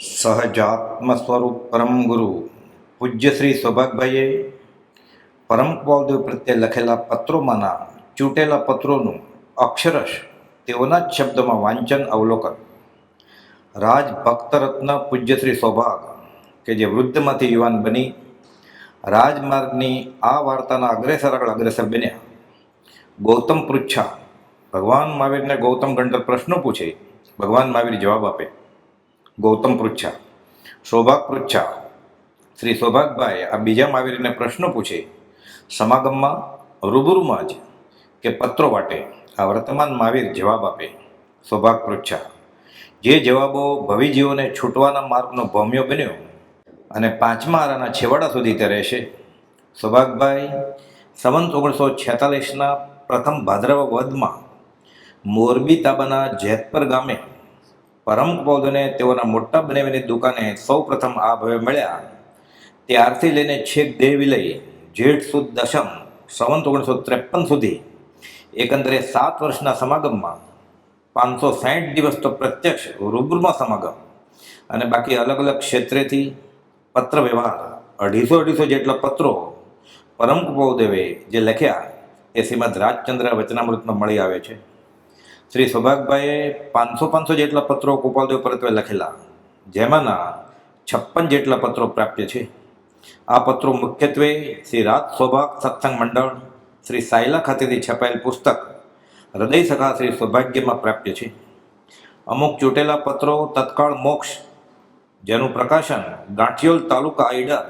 સહજાત્મ સ્વરૂપ પરમ ગુરુ. પૂજ્ય શ્રી સૌભાગભાઈએ પરમ કુવાલદેવ પ્રત્યે લખેલા પત્રોમાંના ચૂંટેલા પત્રોનું અક્ષરશ તેઓના જ શબ્દોમાં વાંચન અવલોકન. રાજ ભક્તરત્ન પૂજ્ય શ્રી સૌભાગ, કે જે વૃદ્ધમાંથી યુવાન બની, રાજમાર્ગની આ વાર્તાના અગ્રેસર આગળ અગ્રેસર બન્યા. ગૌતમ પૃચ્છા, ભગવાન મહાવીરને ગૌતમ ગંડર પ્રશ્નો પૂછે, ભગવાન મહાવીર જવાબ આપે. ગૌતમ પૃચ્છા, સૌભાગ પૃચ્છા, શ્રી સૌભાગભાઈ આ બીજા મહાવીરને પ્રશ્ન પૂછે, સમાગમમાં રૂબરૂમાં જ કે પત્રો વાટે, આ વર્તમાન મહાવીર જવાબ આપે, સૌભાગ પૃચ્છા, જે જવાબો ભવિજીઓને છૂટવાના માર્ગનો ભૌમ્યો બન્યો અને પાંચમા આરાના છેવાડા સુધી તે રહેશે, સૌભાગભાઈ સંવંત ઓગણીસો છેતાલીસના પ્રથમ ભાદરવા વદમાં મોરબી તાબાના જેતપર ગામે પરમ પૌદને તેઓના મોટા બનાવીની દુકાને સૌ પ્રથમ આ ભવે મળ્યા. ત્યારથી લઈને છેક દેહ વિલય જેઠ સુદ દશમ સંવંત ઓગણીસો ત્રેપન સુધી, એકંદરે સાત વર્ષના સમાગમમાં, પાંચસો સાઠ દિવસ તો પ્રત્યક્ષ રૂબરૂમાં સમાગમ, અને બાકી અલગ અલગ ક્ષેત્રેથી પત્ર વ્યવહાર, અઢીસો અઢીસો જેટલા પત્રો પરમ કુપોદેવે જે લખ્યા એ શ્રીમદ રાજચંદ્ર વચનામૃતમાં મળી આવે છે. શ્રી સૌભાગભાઈએ પાંચસો પાંચસો જેટલા પત્રો ગોપાલદેવ પરત્વે લખેલા, જેમાંના છપ્પન જેટલા પત્રો પ્રાપ્ય છે. આ પત્રો મુખ્યત્વે શ્રી રાજ સૌભાગ સત્સંગ મંડળ, શ્રી સાયલા ખાતેથી છપાયેલ પુસ્તક, હૃદય સખા શ્રી સૌભાગ્યમાં પ્રાપ્ય છે. અમુક ચૂંટેલા પત્રો તત્કાળ મોક્ષ, જેનું પ્રકાશન ગાંઠિયોલ તાલુકા આઈડા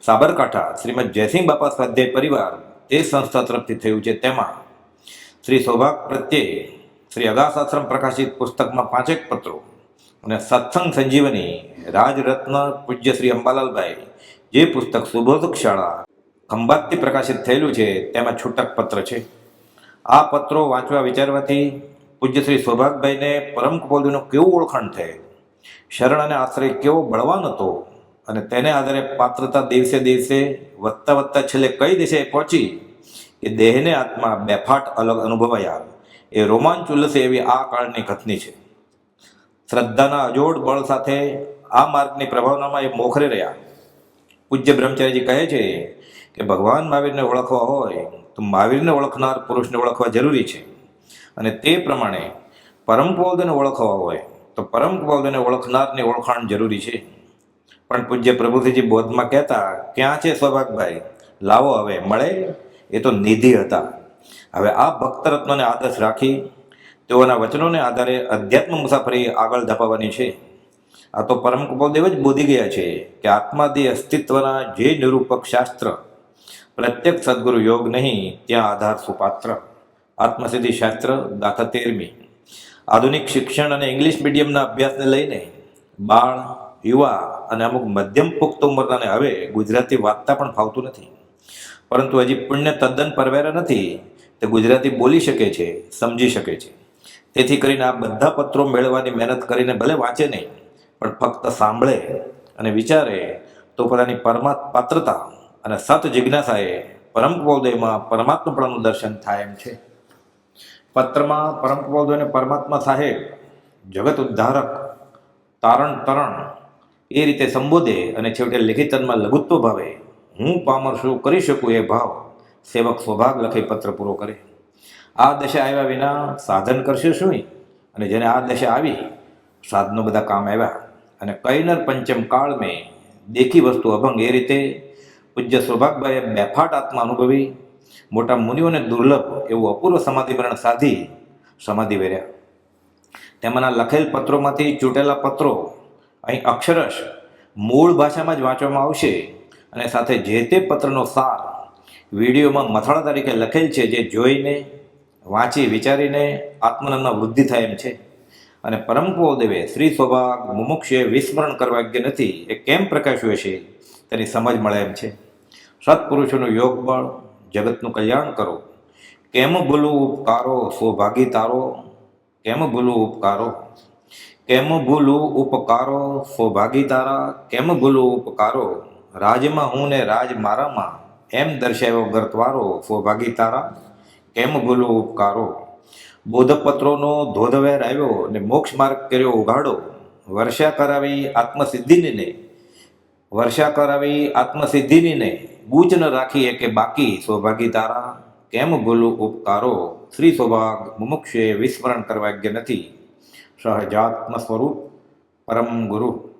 સાબરકાંઠા શ્રીમદ જયસિંહ બાપા સ્વાધ્યાય પરિવાર તે સંસ્થા તરફથી થયું છે. તેમાં શ્રી સૌભાગ પ્રત્યે શ્રી અગાસાશ્રમ પ્રકાશિત પુસ્તકમાં પાંચેક પત્રો અને સત્સંગ સંજીવની રાજરત્ન પૂજ્ય શ્રી અંબાલાલભાઈ. જે પુસ્તક સુબોધક શાળા ખંભાતથી પ્રકાશિત થયેલું છે, તેમાં છૂટક પત્ર છે. આ પત્રો વાંચવા વિચારવાથી પૂજ્ય શ્રી સૌભાગભાઈને પરમ કપોલજીનું કેવું ઓળખાણ થયેલ શરણ અને આશ્રય કેવો બળવાન હતો? અને તેને આધારે પાત્રતા દિવસે દિવસે વધતા વધતા છેલ્લે કઈ દિશે પહોંચી? કે દેહને આત્મા બેફાટ અલગ અનુભવાયા. એ રોમાંચ ઉલ્લસે એવી આ કાળની ઘટની છે. શ્રદ્ધાના અજોડ બળ સાથે આ માર્ગની પ્રભાવનામાં એ મોખરે રહ્યા. પૂજ્ય બ્રહ્મચારીજી કહે છે કે ભગવાન મહાવીરને ઓળખવા હોય તો મહાવીરને ઓળખનાર પુરુષને ઓળખવા જરૂરી છે. અને તે પ્રમાણે પરમ કુબોધને ઓળખવા હોય તો પરમ કુબોધને ઓળખનારની ઓળખાણ જરૂરી છે. પણ પૂજ્ય પ્રભુજીજી બોધમાં કહેતા, ક્યાં છે સૌભાગભાઈ લાવો હવે, મળે? એ તો નિધિ હતા. હવે આ ભક્ત રત્નોને આદર્શ રાખી તેઓના વચનોને આધારે અધ્યાત્મ મુસાફરી આગળ ધપાવવાની છે. આ તો પરમ કૃપાદેવ જ બોધી ગયા છે કે આત્માદી અસ્તિત્વના જે નિરૂપક શાસ્ત્ર પ્રત્યક્ષ સદગુરુ યોગ નહીં, ત્યાં આધાર સુપાત્ર. આત્મસિદ્ધિ શાસ્ત્ર દાખલ તેરમી. આધુનિક શિક્ષણ અને ઇંગ્લિશ મીડિયમના અભ્યાસને લઈને બાળ, યુવા અને અમુક મધ્યમ પુખ્ત ઉંમરનાને હવે ગુજરાતી વાંચતા પણ ફાવતું નથી. પરંતુ હજી પુણ્ય તદ્દન પરવેરા નથી તે ગુજરાતી બોલી શકે છે, સમજી શકે છે. તેથી કરીને આ બધા પત્રો મેળવવાની મહેનત કરીને ભલે વાંચે નહીં, પણ ફક્ત સાંભળે અને વિચારે તો પોતાની પરમા પાત્રતા અને સત જિજ્ઞાસાએ પરમ કુબોદયમાં પરમાત્માપણાનું દર્શન થાય એમ છે. પત્રમાં પરમ કુબોદય અને પરમાત્મા સાહેબ, જગત ઉદ્ધારક, તારણ તરણ, એ રીતે સંબોધે અને છેવટે લિખિતનમાં લઘુત્વ ભાવે, હું પામર શું કરી શકું એ ભાવ. સેવક સ્વભાગ લખી પત્ર પૂરો કરે. આ દશા આવ્યા વિના સાધન કરશે શું અને જેને આ દશા આવી, સાધનો બધા કામ આવ્યા. અને કૈનર પંચમ કાળ મેં દેખી વસ્તુ અભંગ એ રીતે પૂજ્ય સૌભાગભાઈએ બેફાટ આત્મા અનુભવી, મોટા મુનિઓને દુર્લભ એવું અપૂર્વ સમાધિવરણ સાધી સમાધિ વેર્યા. તેમાંના લખેલ પત્રોમાંથી ચૂંટેલા પત્રો અહીં અક્ષરશ મૂળ ભાષામાં જ વાંચવામાં આવશે અને સાથે જે તે પત્રનો સાર વિડીયોમાં મથાળા તરીકે લખેલ છે જે જોઈને, વાંચી, વિચારીને આત્મનંદમાં વૃદ્ધિ થાય એમ છે. અને પરમ દેવે શ્રી સ્વભાગ મુમુક્ષે વિસ્મરણ કરવા યોગ્ય નથી એ કેમ પ્રકાશ્યું હશે તેની સમજ મળે એમ છે. સત્પુરુષોનું યોગ બળ જગતનું કલ્યાણ કરો. કેમ ભૂલું ઉપકારો સ્વભાગી તારો? કેમ ભૂલું ઉપકારો? કેમ ભૂલું ઉપકારો સ્વભાગી તારા? કેમ ભૂલું ઉપકારો? રાજમાં હું ને રાજ મારામાં એમ દર્શાવ્યો ગર્તવારો ફોભાગી તારા કેમ ભૂલો ઉપકારો? બોધપત્રોનો ધોધવેર આવ્યો ને મોક્ષ માર્ગ કર્યો ઉઘાડો. વર્ષા કરાવી આત્મસિદ્ધિને, વર્ષા કરાવી આત્મસિદ્ધિને બૂચ ન રાખીએ કે બાકી. સૌભાગી તારા કેમ ભૂલું ઉપકારો? શ્રી સૌભાગ મુમુક્ષે વિસ્મરણ કરવા યોગ્ય નથી. સહજાત્મ સ્વરૂપ પરમ ગુરુ